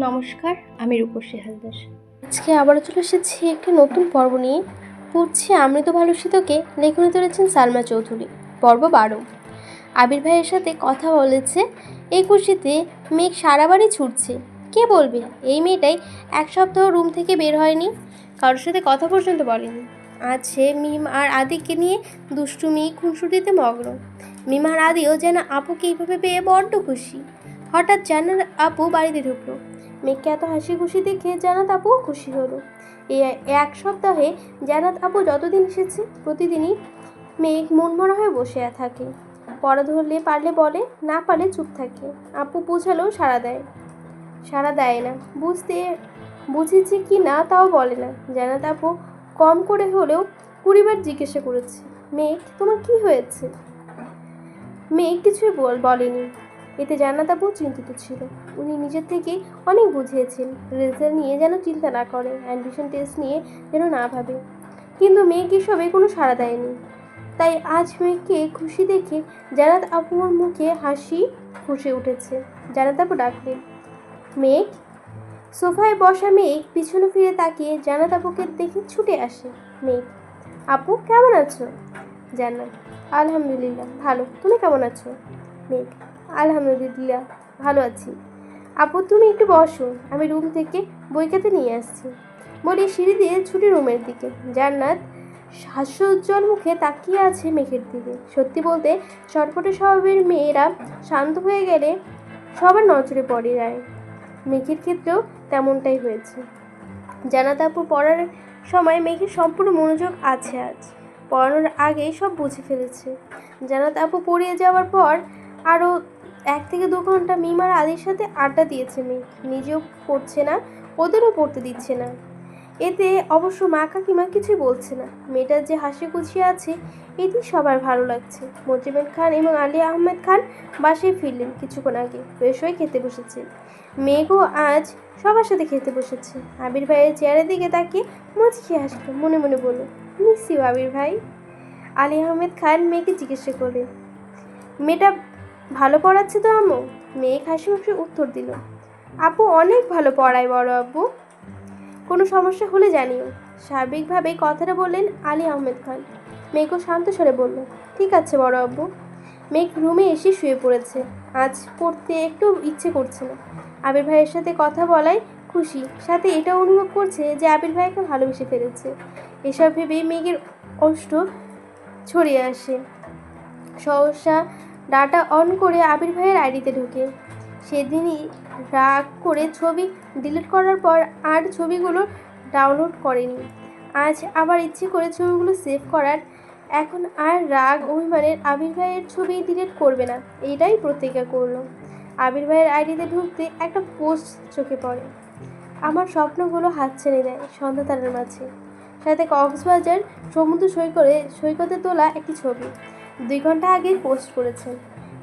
নমস্কার, আমি রূপসী হালদার। আজকে আবারও চলে এসেছি একটি নতুন পর্ব নিয়ে। পড়ছি আমৃত ভালোসিতকে লেখনে তুলেছেন সালমা চৌধুরী, পর্ব বারো। আবির ভাইয়ের সাথে কথা বলেছে এই খুশিতে মেঘ সারা বাড়ি ছুটছে। কে বলবে? এই মেয়েটাই এক সপ্তাহ রুম থেকে বের হয়নি, কারোর সাথে কথা পর্যন্ত বলেনি। আজ সে মিম আর আদিকে নিয়ে দুষ্টুমি, খুনসুটিতে মগ্ন। মিম আর আদিও যেন আপুকে এইভাবে পেয়ে বড্ড খুশি। হঠাৎ জানার আপু বাড়িতে ঢুকলো। মেঘকে এত হাসি খুশি দেখে জানাত আপুও খুশি হলো। এই এক সপ্তাহে জানাত আপু যতদিন এসেছে, প্রতিদিনই মেঘ মনমরা হয়ে বসে থাকে। পড়া ধরলে পারলে বলে, না পারলে চুপ থাকে। আপু বুঝালেও সাড়া দেয়। সাড়া দেয় না। বুঝতে বুঝেছি কি না তাও বলে না। জানাত আপু কম করে হলেও কুড়িবার জিজ্ঞাসা করেছে মেঘ তোমার কি হয়েছে? মেঘ কিছুই বল, বলেনি। এতে জান্নাত আপু চিন্তিত ছিল। উনি নিজের থেকে অনেক বুঝিয়েছেন, রেজাল্ট নিয়ে যেন চিন্তা না করে অ্যাডমিশন টেস্ট নিয়ে যেন না ভাবে কিন্তু মেঘ এসবে কোনো সাড়া দেয়নি। তাই আজ মেয়েকে খুশি দেখে জানাত আপুর মুখে হাসি ফুসে উঠেছে। জানাত আপু ডাকলেন, মেঘ? সোফায় বসা মেঘ পিছনে ফিরে তাকিয়ে জানাত আপুকে দেখে ছুটে আসে। মেঘ, আপু, কেমন আছো? জান্নাত, আলহামদুলিল্লাহ, ভালো। তুমি কেমন আছো? মেঘ আলহামদুলিল্লাহ, ভালো আছি। আপু, তুমি একটু বসো, আমি রুম থেকে বই খাতে নিয়ে আসছি। বলি, সিঁড়ি দিয়ে ছুটি রুমের দিকে। জান্নাত হাস্যোজ্জ্বল মুখে তাকিয়ে আছে মেঘের দিকে। সত্যি বলতে চটপটে স্বভাবের মেয়েরা শান্ত হয়ে গেলে সবার নজরে পড়ে যায় মেঘের ক্ষেত্রেও তেমনটাই হয়েছে। জানাত আপু, পড়ার সময় মেঘের সম্পূর্ণ মনোযোগ আছে আজ। পড়ানোর আগেই সব বুঝে ফেলেছে। জানাত আপু, পড়িয়ে যাওয়ার পর আরও এক থেকে দু ঘণ্টা মিমার আদির সাথে আড্ডা দিয়েছে মেয়ে নিজেও পড়ছে না, ওদেরও পড়তে দিচ্ছে না। এতে অবশ্য মা কাকিমা কিছুই বলছে না। মেয়েটার যে হাসি খুশি আছে, এটি সবার ভালো লাগছে। মোজিমেন খান এবং আলী আহমেদ খান বাসায় ফিরলেন কিছুক্ষণ আগে। ফ্রেশ হয়ে খেতে বসেছে। মেঘও আজ সবার সাথে খেতে বসেছে। আবির ভাইয়ের চেয়ারের দিকে তাকিয়ে মুচকি হাসলো, মনে মনে বলল, মিস ইউ আবির ভাই। আলী আহমেদ খান মেয়েকে জিজ্ঞাসা করলেন, মেয়েটা ভালো পড়াচ্ছে তো আম্মু? মেয়ে হাসি মুখে উত্তর দিল। আপু, অনেক ভালো পড়ায় বড় আব্বু। কোনো সমস্যা হলে জানিও। স্বাভাবিকভাবে কথাটা বললেন আলী আহমেদ খান। মেঘও শান্ত স্বরে বলল, ঠিক আছে বড় আব্বু। মেঘ রুমে এসে শুয়ে পড়েছে। আজ পড়তে একটু ইচ্ছে করছে না। আবির ভাইয়ের সাথে কথা বলায় খুশি। সাথে এটা অনুভব করছে যে আবির ভাইকে ভালোবেসে ফেলেছে। এসব ভেবে মেঘের অষ্ট ছড়িয়ে আসে। সহসা ডাটা অন করে আবির ভাইয়ের আইডিতে ঢোকে। সেদিনই রাগ করে ছবি ডিলিট করার পর আর ছবিগুলো ডাউনলোড করেনি। আজ আবার ইচ্ছে করে ছবিগুলো সেভ করার। এখন আর রাগ অভিমানের আবির ভাইয়ের ছবি ডিলিট করবে না, এইটাই প্রতিজ্ঞা করল। আবির ভাইয়ের আইডিতে ঢুকতে একটা পোস্ট চোখে পড়ে। আমার স্বপ্নগুলো হাত ছেড়ে দেয় সন্ধ্যা তারার মাঝে। সাথে কক্সবাজার সমুদ্র সৈকতে সৈকতে তোলা একটি ছবি। দুই ঘণ্টা আগে পোস্ট করেছেন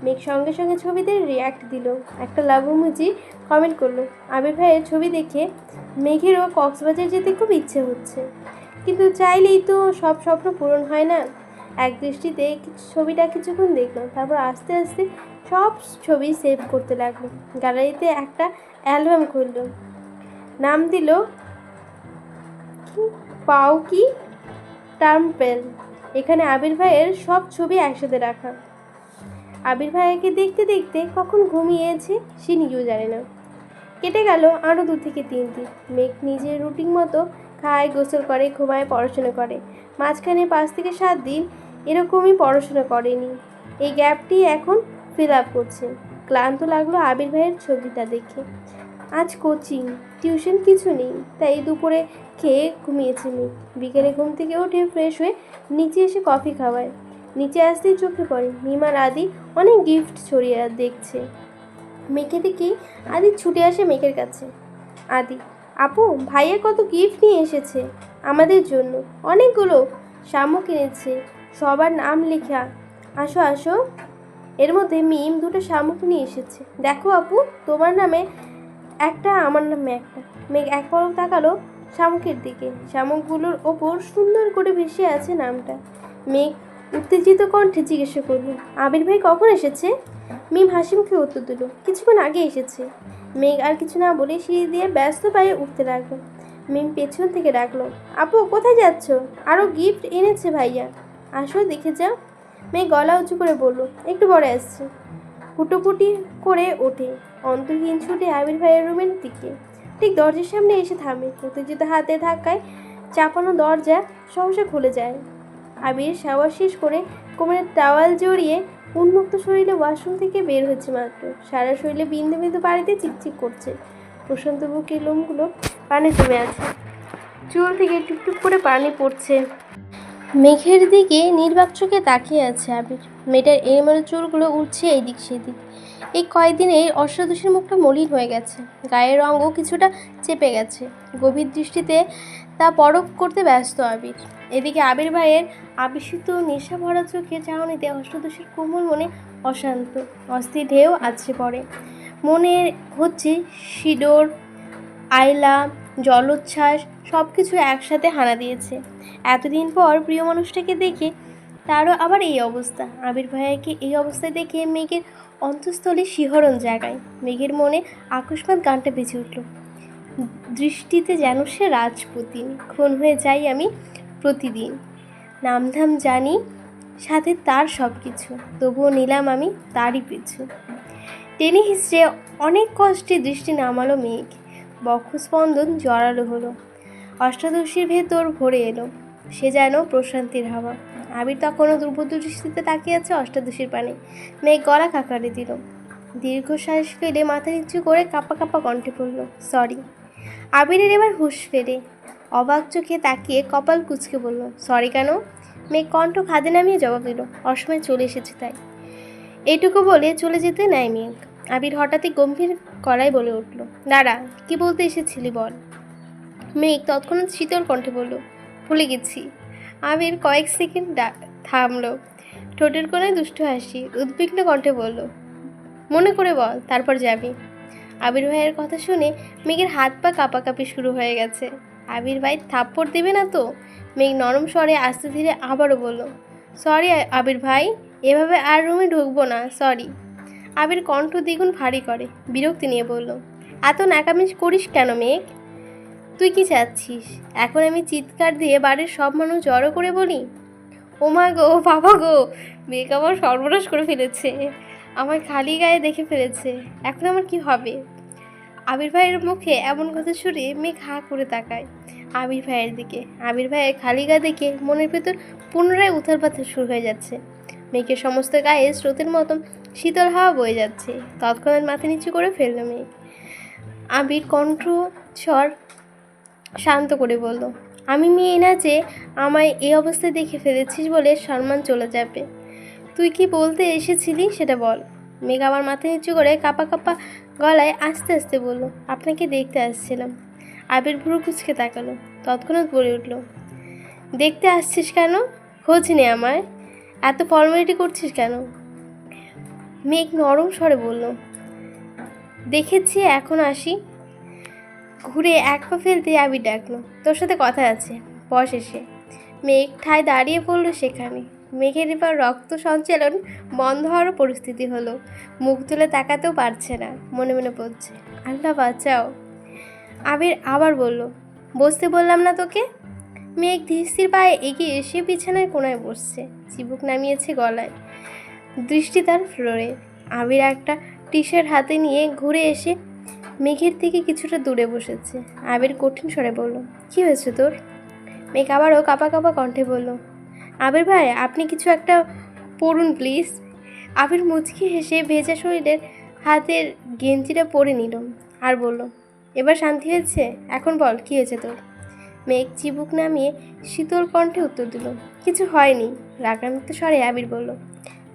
মেঘ সঙ্গে সঙ্গে ছবিতে রিয়াক্ট দিল। একটা লাভ ইমোজি কমেন্ট করল। আবির ভাইয়ের ছবি দেখে মেঘেরও কক্সবাজার যেতে খুব ইচ্ছে হচ্ছে। কিন্তু চাইলেই তো সব স্বপ্ন পূরণ হয় না। এক দৃষ্টিতে ছবিটা কিছুক্ষণ দেখল, তারপর আস্তে আস্তে সব ছবি সেভ করতে লাগল। গ্যালারিতে একটা অ্যালবাম খুললো। নাম দিল কি? পাও কি? টার্মপেল এখানে আবির ভাইয়ের সব ছবি একসাথে রাখা। আবির ভাইয়াকে দেখতে দেখতে কখন ঘুমিয়েছে, সে নিজেও জানে না। কেটে গেল আরও দু থেকে তিন দিন মেঘ নিজের রুটিন মতো খায়, গোসল করে, ঘুমায়, পড়াশোনা করে। মাঝখানে পাঁচ থেকে সাত দিন এরকমই পড়াশোনা করেনি। এই গ্যাপটি এখন ফিল আপ করছে। ক্লান্ত লাগল আবির ভাইয়ের ছবিটা দেখে। আজ কোচিং, টিউশন কিছু নেই, তাই দুপুরে খেয়ে ঘুমিয়েছে মেঘ বিকেলে ঘুম থেকে উঠে ফ্রেশ হয়ে নিচে এসে কফি খাওয়ায়। নিচে আসতেই চোখে পড়ে মিমার আদি অনেক গিফট ছড়িয়ে দেখছে। মেঘে দেখে আদি ছুটে আসে মেঘের কাছে। আদি, আপু, ভাইয়া কত গিফট নিয়ে এসেছে আমাদের জন্য। অনেকগুলো শামুক কিনেছে সবার নাম লেখা। আসো আসো। এর মধ্যে মিম দুটো শামুক নিয়ে এসেছে। দেখো আপু, তোমার নামে একটা, আমার নামে একটা। মেঘ এক পলক তাকালো শামুকের দিকে। শামুকগুলোর ওপর সুন্দর করে ভেসে আছে নামটা। মেঘ উত্তেজিত কণ্ঠে জিজ্ঞাসা করল, আবির ভাই কখন এসেছে? মিম হাসি মুখে উত্তর দিল, কিছুক্ষণ আগে এসেছে। মেঘ আর কিছু না বলে সিঁড়ি দিয়ে ব্যস্ত পায়ে উঠতে লাগল। মিম পেছন থেকে ডাকলো, আপু, কোথায় যাচ্ছ? আরও গিফট এনেছে ভাইয়া। আসো, দেখে যাও। মেয়ে গলা উঁচু করে বলল, একটু পরে আসছে। হুটোপুটি করে ওঠে। অন্তহীন ছুটে আবির ভাইয়ের রুমের দিকে। ঠিক দরজার সামনে এসে থামে। উত্তেজিত হাতে ধাক্কায় চাপানো দরজা সহসা খুলে যায়। আবির শাওয়ার শেষ করে কোমরের টাওয়াল জড়িয়ে উন্মুক্ত শরীরে ওয়াশরুম থেকে বের হচ্ছে মাত্র। সারা শরীরে বিন্দু বিন্দু বাড়িতে চিকচিক করছে। প্রশান্ত বুকের লোমগুলো পানি জমে আছে। চুল থেকে টুকটুক করে পানি পড়ছে। মেঘের দিকে নির্বাক চোখে তাকিয়ে আছে আবির মেয়েটার এলোমেলো চুলগুলো উঠছে এদিক সেদিক। এই কয়েকদিনে অষ্টাদশীর মুখটা মলিন হয়ে গেছে। গায়ের রঙও কিছুটা চেপে গেছে। গভীর দৃষ্টিতে তা পরখ করতে ব্যস্ত আবির। এদিকে আবির ভাইয়ের আবিষ্কৃত নেশা ভরা চোখে চাহনিতে অষ্টাদশীর কোমল মনে অশান্ত, অস্থির ঢেউ আছে পড়ে। মনে হচ্ছে শিডোর আয়লা, জলোচ্ছ্বাস সব কিছু একসাথে হানা দিয়েছে। এতদিন পর প্রিয় মানুষটাকে দেখে তারও আবার এই অবস্থা। আবির ভাইয়াকে এই অবস্থায় দেখে মেঘের অন্তঃস্থলে শিহরণ জাগায়। মেঘের মনে আকস্মাৎ গানটা বেঁচে উঠল। দৃষ্টিতে যেন সে রাজপুতিন খুন হয়ে যাই আমি প্রতিদিন। নামধাম জানি সাথে তার সব কিছু তবুও নিলাম আমি তারই পিছু। টেনে হিসড়ে অনেক কষ্টে দৃষ্টি নামালো মেঘ। বক্ষস্পন্দন জড়ালো হলো। অষ্টাদশীর ভেতর ভরে এলো। সে যেন প্রশান্তির হাওয়া। আবির তখনও দুর্বোধ্য দৃষ্টিতে তাকিয়ে আছে অষ্টাদশীর পানে। মেঘ গলা কাকারে দিল। দীর্ঘশ্বাস ফেলে মাথা নিচু করে কাপা কাপা কণ্ঠে পড়ল সরি। আবিরের এবার হুঁশ ফেরে। অবাক চোখে তাকিয়ে কপাল কুচকে বলল, সরি কেন? মেঘ কণ্ঠ খাদে নামিয়ে জবাব দিল, অসময় চলে এসেছে তাই। এইটুকু বলে চলে যেতে নেয় মেঘ। আবির হঠাৎই গম্ভীর করায় বলে উঠল, দাঁড়া, কি বলতে এসেছিলি বল? মেঘ তৎক্ষণাৎ শীতল কণ্ঠে বলল, ভুলে গেছি। আবির কয়েক সেকেন্ড থামলো। ঠোঁটের কোনায় দুষ্টু হাসি, উদ্বিগ্ন কণ্ঠে বলল, মনে করে বল, তারপর যাবি। আবির ভাইয়ের কথা শুনে মেঘের হাত পা কাঁপাকাঁপি শুরু হয়ে গেছে। আবির ভাই থাপ্পড় দেবে না তো? মেঘ নরম স্বরে আস্তে ধীরে আবারও বলল, সরি আবির ভাই, এভাবে আর রুমে ঢুকবো না, সরি। আবির কণ্ঠ দ্বিগুণ ভারী করে, বিরক্তি নিয়ে বলল, এত ন্যাকামিস করিস কেন মেঘ? তুই কি চাচ্ছিস? এখন আমি চিৎকার দিয়ে বাড়ির সব মানুষ জড়ো করে বলি ও মা গো, বাবা গো, মেয়েকে আমার সর্বনাশ করে ফেলেছে আমার খালি গায়ে দেখে ফেলেছে, এখন আমার কি হবে? আবির ভাইয়ের মুখে এমন কথা শুনে মেঘ হা করে তাকায় আবির ভাইয়ের দিকে। আবির ভাইয়ের খালি গা দেখে মনের ভেতর পুনরায় উথাল পাথাল শুরু হয়ে যাচ্ছে। মেয়েকে সমস্ত গায়ে স্রোতের মতন শীতল হাওয়া বয়ে যাচ্ছে। তৎক্ষণাৎ মাথা নিচু করে ফেলল মেঘ আবির কণ্ঠ স্বর শান্ত করে বলল, আমি মেয়ে না যে আমায় এই অবস্থায় দেখে ফেলেছিস বলে সম্মান চলে যাবে। তুই কি বলতে এসেছিলি সেটা বল। মেঘ আমার মাথা নিচু করে কাপা কাপা গলায় আস্তে আস্তে বলল, আপনাকে দেখতে আসছিলাম। আবির ভুরু কুচকে তাকালো, তৎক্ষণাৎ বলে উঠল, দেখতে আসছিস কেন? খোঁজ নে আমায়। এত ফর্মালিটি করছিস কেন? মেঘ নরম স্বরে বলল, দেখেছি, এখন আসি। ঘুরে এক পা ফেলতে আবির ডাকলো, তোর সাথে কথা আছে, বস এসে। মেঘ ঠায় দাঁড়িয়ে পড়ল সেখানে। মেঘের এবার রক্ত সঞ্চালন বন্ধ হওয়ারও পরিস্থিতি হলো। মুখ তুলে তাকাতেও পারছে না, মনে মনে বলছে, আল্লাহ বাঁচাও। আবির আবার বলল, বসতে বললাম না তোকে? মেঘ ধীর পায়ে এগিয়ে এসে বিছানায় কোনায় বসছে, চিবুক নামিয়েছে গলায়। দৃষ্টি তার ফ্লোরে। আবির একটা টি শার্ট হাতে নিয়ে ঘুরে এসে মেঘের থেকে কিছুটা দূরে বসেছে। আবির কঠিন স্বরে বলল, কি হয়েছে তোর? মেঘ আবারও কাপা কাপা কণ্ঠে বলল, আবির ভাই, আপনি কিছু একটা পড়ুন প্লিজ। আবির মুচকি হেসে ভেজা শরীরের হাতের গেঞ্জিটা পরে নিল আর বলল, এবার শান্তি হয়েছে? এখন বল, কি হয়েছে তোর? মেঘ চিবুক নামিয়ে শীতল কণ্ঠে উত্তর দিল, কিছু হয়নি। রাগান্বিত স্বরে আবির বলল,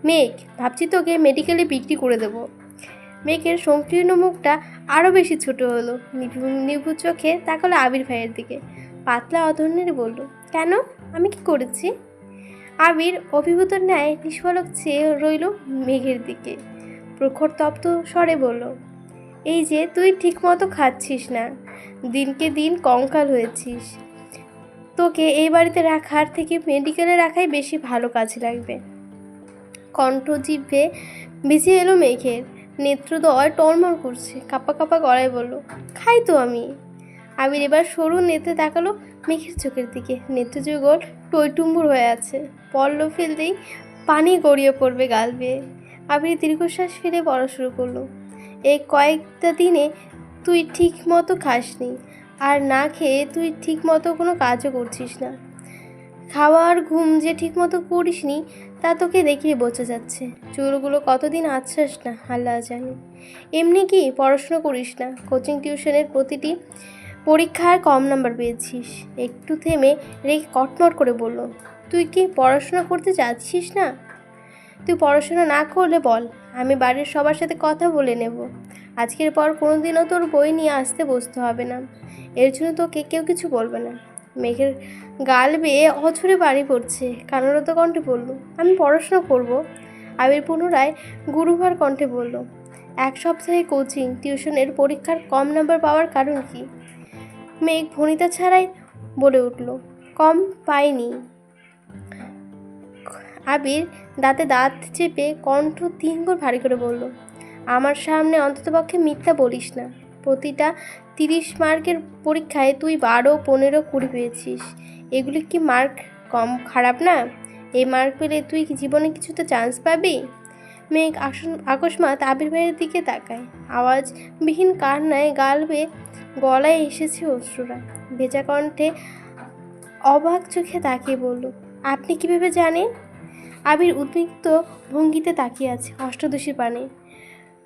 মেঘ, ভাবছি তোকে মেডিকেলে বিক্রি করে দেবো। মেঘের সংকীর্ণ মুখটা আরও বেশি ছোট হলো। নিভু- নিভু চোখে তাকালো আবির ভাইয়ের দিকে। পাতলা অধর্ণের বলল, কেন? আমি কি করেছি? আবির অভিভূত ন্যায় নিষ্ফলক চেয়ে রইল মেঘের দিকে। প্রখর তপ্ত স্বরে বলল, এই যে তুই ঠিকমতো খাচ্ছিস না। দিনকে দিন কঙ্কাল হয়েছিস। তোকে এই বাড়িতে রাখার থেকে মেডিকেলে রাখাই বেশি ভালো কাজে লাগবে। কণ্ঠ জিভে বেশি এলো মেঘের। নেত্রদয় টলমল করছে, কাপা কাপা গলায় বলল, খাই তো আমি। আবির এবার সরু নেত্রে তাকালো মেঘের চোখের দিকে। নেত্রযুগল টইটুম্বুর হয়ে আছে। পল্ল ফেলতেই পানি গড়িয়ে পড়বে গাল বেয়ে। আবির দীর্ঘশ্বাস ফেলে পড়া শুরু করল। এই কয়েকটা দিনে তুই ঠিক মতো খাসনি, আর না খেয়ে তুই ঠিক মতো কোনো কাজও করছিস না। খাওয়ার ঘুম যে ঠিক মতো করিসনি তা তোকে দেখেই বোঝা যাচ্ছে। চুলগুলো কতদিন আছাস না, আল্লাহ জানি। এমনি কি পড়াশুনো করিস না? কোচিং, টিউশনের প্রতিটি পরীক্ষায় কম নাম্বার পেয়েছিস। একটু থেমে রেখে কটমট করে বলল, তুই কি পড়াশোনা করতে যাচ্ছিস না? তুই পড়াশোনা না করলে বল, আমি বাড়ির সবার সাথে কথা বলে নেব। আজকের পর কোনোদিনও তোর বই নিয়ে আসতে বসতে হবে না। এর জন্য তোকে কেউ কিছু বলবে না। মেঘের গাল বেয়ে অছরে বাড়ি পড়ছে। কানরত কণ্ঠে বলল, আমি পড়াশোনা করব। আবির পুনরায় গুরুভার কণ্ঠে বলল, এক সপ্তাহে কোচিং, টিউশনের পরীক্ষার কম নাম্বার পাওয়ার কারণ কি? মেঘ ভনিতা ছাড়াই বলে উঠল, কম পাইনি। আবির দাঁতে দাঁত চেপে কণ্ঠ তিন গুণ ভারী করে বলল, আমার সামনে অন্ততপক্ষে মিথ্যা বলিস না। প্রতিটা তিরিশ মার্কের পরীক্ষায় তুই বারো, পনেরো, কুড়ি পেয়েছিস। এগুলি কি মার্ক কম খারাপ না? এই মার্ক পেলে তুই জীবনে কিছুতে চান্স পাবি? মেঘ আকস্মাত আবির ভাইয়ের দিকে তাকায়। আওয়াজ বিহীন কান্নায় গাল বেয়ে গলায় এসেছে অশ্রুরা। ভেজা কণ্ঠে অবাক চোখে তাকিয়ে বলল, আপনি কীভাবে জানেন? আবির উদ্বিগ্ন ভঙ্গিতে তাকিয়ে আছে অষ্টাদশী পানে।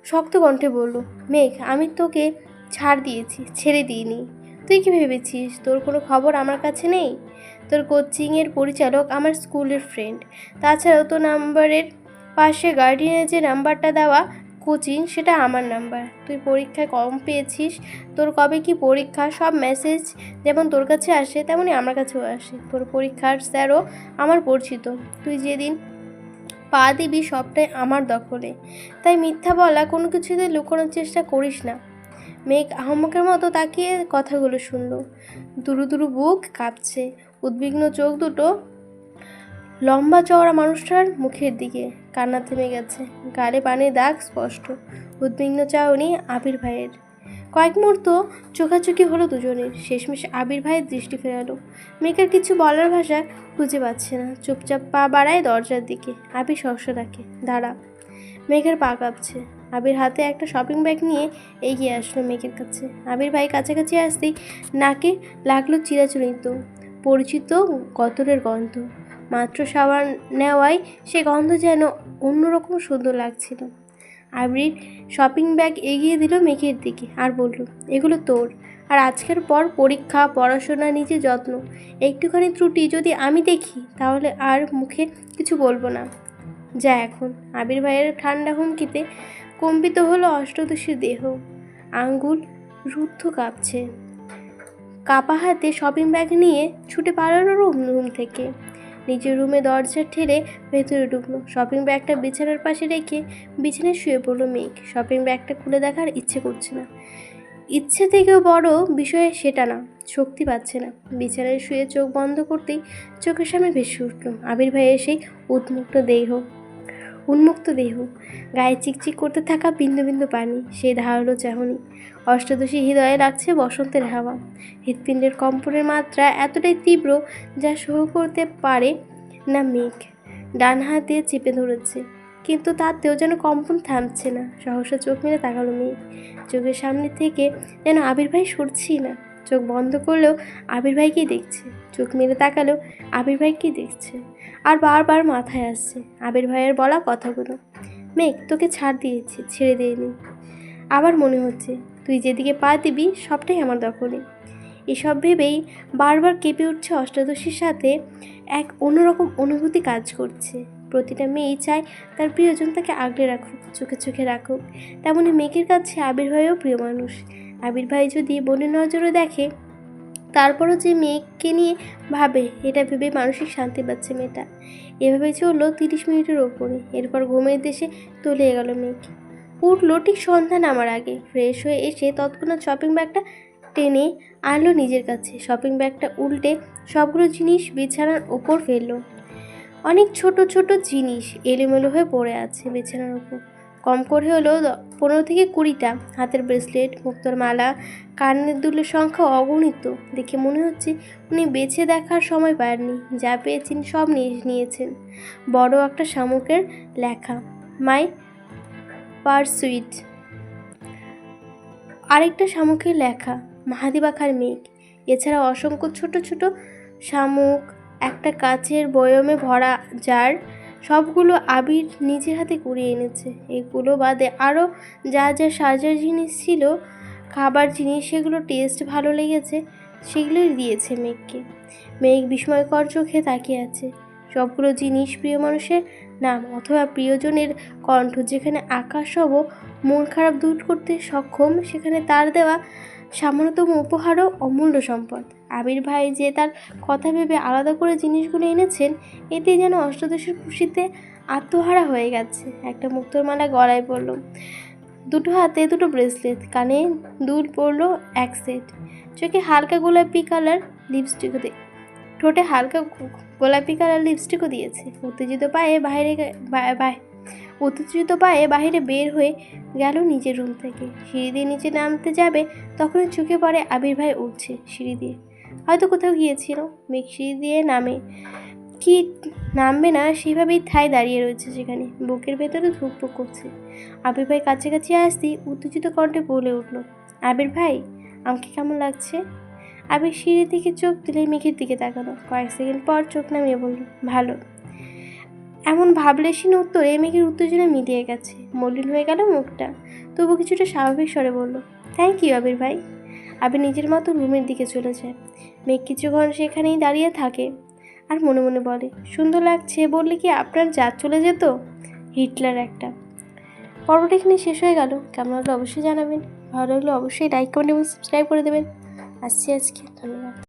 শক্ত কণ্ঠে বলল, মেঘ, আমি তোকে ছাড় দিয়েছি, ছেড়ে দিইনি। তুই কি ভেবেছিস? তোর কোনো খবর আমার কাছে নেই? তোর কোচিংয়ের পরিচালক আমার স্কুলের ফ্রেন্ড। তাছাড়াও তোর নাম্বারের পাশে গার্ডিয়ানের যে নাম্বারটা দেওয়া কোচিং, সেটা আমার নাম্বার। তুই পরীক্ষায় কম পেয়েছিস, তোর কবে কি পরীক্ষা, সব মেসেজ যেমন তোর কাছে আসে, তেমনই আমার কাছেও আসে। তোর পরীক্ষার স্যারও আমার পরিচিত। তুই যেদিন পা দিবি, সবটাই আমার দখলে। তাই মিথ্যা বলা কোনো কিছুতে লুকোনোর চেষ্টা করিস না। মেঘ আহমকের মতো তাকিয়ে কথাগুলো শুনল। দুরু দুরু বুক কাঁপছে। উদ্বিগ্ন চোখ দুটো লম্বা চওড়া মানুষটার মুখের দিকে। কান্না থেমে গেছে। গালে পানির দাগ স্পষ্ট। উদ্বিগ্ন চাউনি আবির ভাইয়ের। কয়েক মুহূর্ত চোখাচোখি হলো দুজনের। শেষমেশ আবির ভাইয়ের দৃষ্টি ফেরালো। মেয়েকের কিছু বলার ভাষা খুঁজে পাচ্ছে না। চুপচাপ পা বাড়ায় দরজার দিকে। আবির সহস রাখে দাঁড়া। মেঘের পা কাঁপছে। আবির হাতে একটা শপিং ব্যাগ নিয়ে এগিয়ে আসলো মেঘের কাছে। আবির ভাই কাছাকাছি আসতেই নাকে লাগল চিরাচরিত, পরিচিত গতরের গন্ধ। মাত্র সাবান নেওয়ায় সে গন্ধ যেন অন্যরকম সুন্দর লাগছিল। আবির শপিং ব্যাগ এগিয়ে দিল মেঘের দিকে আর বলল, এগুলো তোর। আর আজকের পর পরীক্ষা, পড়াশোনা, নিজে যত্ন। একটুখানি ত্রুটি যদি আমি দেখি, তাহলে আর মুখে কিছু বলব না। যা এখন। আবির ভাইয়ের ঠান্ডা হুমকিতে কম্পিত হলো অষ্টদশীর দেহ। আঙ্গুল রুদ্ধ কাঁপছে। কাপা হাতে শপিং ব্যাগ নিয়ে ছুটে পালালো রুম রুম থেকে। নিজের রুমে দরজা ঠেলে ভেতরে ঢুকলো। শপিং ব্যাগটা বিছানার পাশে রেখে বিছানায় শুয়ে পড়ল মেঘ। শপিং ব্যাগটা খুলে দেখার ইচ্ছে করছে না। ইচ্ছে থেকেও বড় বিষয়ে সেটা না, শক্তি পাচ্ছে না। বিছানায় শুয়ে চোখ বন্ধ করতেই চোখের সামনে ভেসে উঠল। আবির ভাই এসেই উন্মুক্ত দেহ উন্মুক্ত দেহ। গায়ে চিকচিক করতে থাকা বিন্দু বিন্দু পানি, সেই ধারালো চাহনি। অষ্টাদশী হৃদয়ে লাগছে বসন্তের হাওয়া। হৃৎপিণ্ডের কম্পনের মাত্রা এতটাই তীব্র যা সহ করতে পারে না মেঘ। ডান হাত দিয়ে চেপে ধরেছে, কিন্তু তাতেও যেন কম্পন থামছে না। সহসা চোখ মেলে তাকালো মেঘ। চোখের সামনে থেকে যেন আবির ভাই সরছেই না। চোখ বন্ধ করলেও আবির ভাইকেই দেখছে। চোখ মেলে তাকালেও আবির ভাইকেই দেখছে। আর বারবার মাথায় আসছে। আবির ভাইয়ের বলা কথাগুলো। মেঘ, তোকে ছাড় দিয়েছি, ছেড়ে দিইনি। আবার মনে হচ্ছে, তুই যেদিকে পা দিবি, সবটাই আমার দখলে। এসব ভেবেই বারবার কেঁপে উঠছে অষ্টাদশীর সাথে এক অন্যরকম অনুভূতি কাজ করছে। প্রতিটা মেয়েই চায় তার প্রিয়জন তাকে আগলে রাখুক, চোখে চোখে রাখুক। তেমনই মেঘের কাছে আবির ভাইও প্রিয় মানুষ। আবির ভাই যদি বনের নজরে দেখে তারপরও যে মেয়েকে নিয়ে ভাবে, এটা ভেবে মানসিক শান্তি পাচ্ছে মেয়েটা। এভাবে চলল তিরিশ মিনিটের ওপরে। এরপর ঘুমের দেশে তলিয়ে গেল মেয়েকে উঠল ঠিক সন্ধ্যা নামার আগে। ফ্রেশ হয়ে এসে তৎক্ষণাৎ শপিং ব্যাগটা টেনে আনলো নিজের কাছে। শপিং ব্যাগটা উল্টে সবগুলো জিনিস বিছানার ওপর ফেলল। অনেক ছোট ছোট জিনিস এলোমেলো হয়ে পড়ে আছে বিছানার ওপর। কম করে হলেও পনেরো থেকে কুড়িটা। হাতের ব্রেসলেট, মুক্তোর মালা, কানের দুলের সংখ্যা অগণিত। দেখে মনে হচ্ছে উনি বেছে দেখার সময় পাননি। যা পেয়েছেন সব নিয়ে নিয়েছেন। বড় একটা শামুকের লেখা, মাই পারসুইট। আরেকটা শামুকের লেখা মাহাদিবাখার মেঘ। এছাড়া অসংখ্য ছোট ছোট শামুক, একটা কাচের বয়মে ভরা জার সবগুলো আবির নিজের হাতে কুড়িয়ে এনেছে। এগুলো বাদে আরও যা যা সাজার জিনিস ছিল, খাবার জিনিস, সেগুলো টেস্ট ভালো লেগেছে, সেগুলোই দিয়েছে মেঘকে। মেঘ বিস্ময়কর চোখে তাকিয়ে আছে। সবগুলো জিনিস প্রিয় মানুষের নাম অথবা প্রিয়জনের কণ্ঠ, যেখানে আকাশব মন খারাপ দূর করতে সক্ষম, সেখানে তার দেওয়া সামান্যতম উপহারও অমূল্য সম্পদ। আবির ভাই যে তার কথা ভেবে আলাদা করে জিনিসগুলো এনেছেন এতে যেন অষ্টাদশের খুশিতে আত্মহারা হয়ে গেছে। একটা মুক্তোর মালা গলায় পড়ল। দুটো হাতে দুটো ব্রেসলেট, কানে দুল পড়ল এক সেট। চোখে হালকা গোলাপি কালার লিপস্টিকও দে ঠোঁটে হালকা গোলাপি কালার লিপস্টিকও দিয়েছে। উত্তেজিত পায়ে বাইরে উত্তেজিত পায়ে বাইরে বের হয়ে গেল নিজের রুম থেকে। সিঁড়ি দিয়ে নিচে নামতে যাবে তখন চোখে পড়ে আবির ভাই উঠছে সিঁড়ি দিয়ে। হয়তো কোথাও গিয়েছিল। মেঘ সিঁড়ি দিয়ে নামে। কি নামবে না সেভাবেই ঠাই দাঁড়িয়ে রয়েছে সেখানে। বুকের ভেতরে ধুকপুক করছে। আবির ভাই কাছাকাছি আসতেই উত্তেজিত কণ্ঠে বলে উঠল, আবির ভাই, আমাকে কেমন লাগছে? আবির সিঁড়ির দিকে চোখ তুলে মেঘের দিকে তাকালো। কয়েক সেকেন্ড পর চোখ নামিয়ে বলল, ভালো। এমন ভাবলেশীন উত্তরে মেঘের উত্তেজনা মিলিয়ে গেছে। মলিন হয়ে গেল মুখটা। তবু কিছুটা স্বাভাবিক স্বরে বলল থ্যাংক ইউ আবির ভাই। আবির নিজের মতো রুমের দিকে চলে যায়। মেঘ কিছুক্ষণ সেখানেই দাঁড়িয়ে থাকে আর মনে মনে বলে, সুন্দর লাগছে, বললে কি আপনার জাত চলে যেত? হিটলার একটা। পর্বটা এখানে শেষ হয়ে গেল। কেমন লাগল অবশ্যই জানাবেন। ভালো লাগলে অবশ্যই লাইক কমেন্ট এবং সাবস্ক্রাইব করে দেবেন। আসছি আজকে। ধন্যবাদ।